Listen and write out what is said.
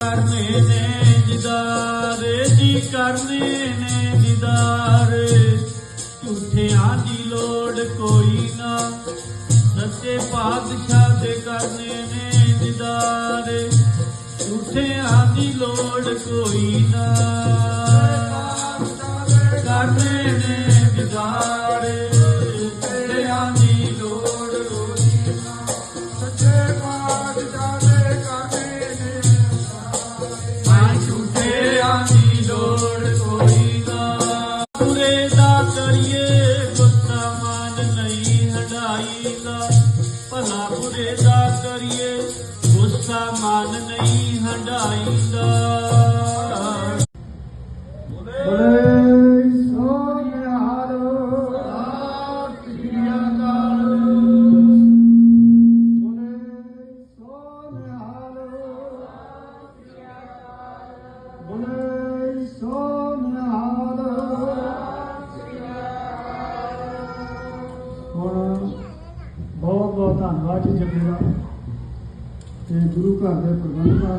ਕਰਨੇ ਨੇ ਦਿਦਾਰੇ ਜੀ ਕਰਨੇ ਨੇ ਦਿਦਾਰੇ ਝੂਠਿਆਂ ਦੀ ਲੋੜ ਕੋਈ ਨਾ, ਸੱਚੇ ਪਾਤਸ਼ਾਹ ਦੇ ਕਰਨੇ ਨੇ ਦਿਦਾਰੇ ਝੂਠਿਆਂ ਦੀ ਲੋੜ ਕੋਈ ਨਾ। ਕਰਨੇ ਨੇ ਭਲਾ ਬੁਰੇ ਦਾ ਕਰੀਏ ਗੁੱਸਾ ਮਨ ਨਹੀਂ ਹਟਾਈ ਦਾ ਬੜੇ ਬਹੁਤ ਬਹੁਤ ਧੰਨਵਾਦ ਜੀ ਜੱਗੇ ਦਾ ਤੇ ਗੁਰੂ ਘਰ ਦੇ ਪ੍ਰਬੰਧਕਾਂ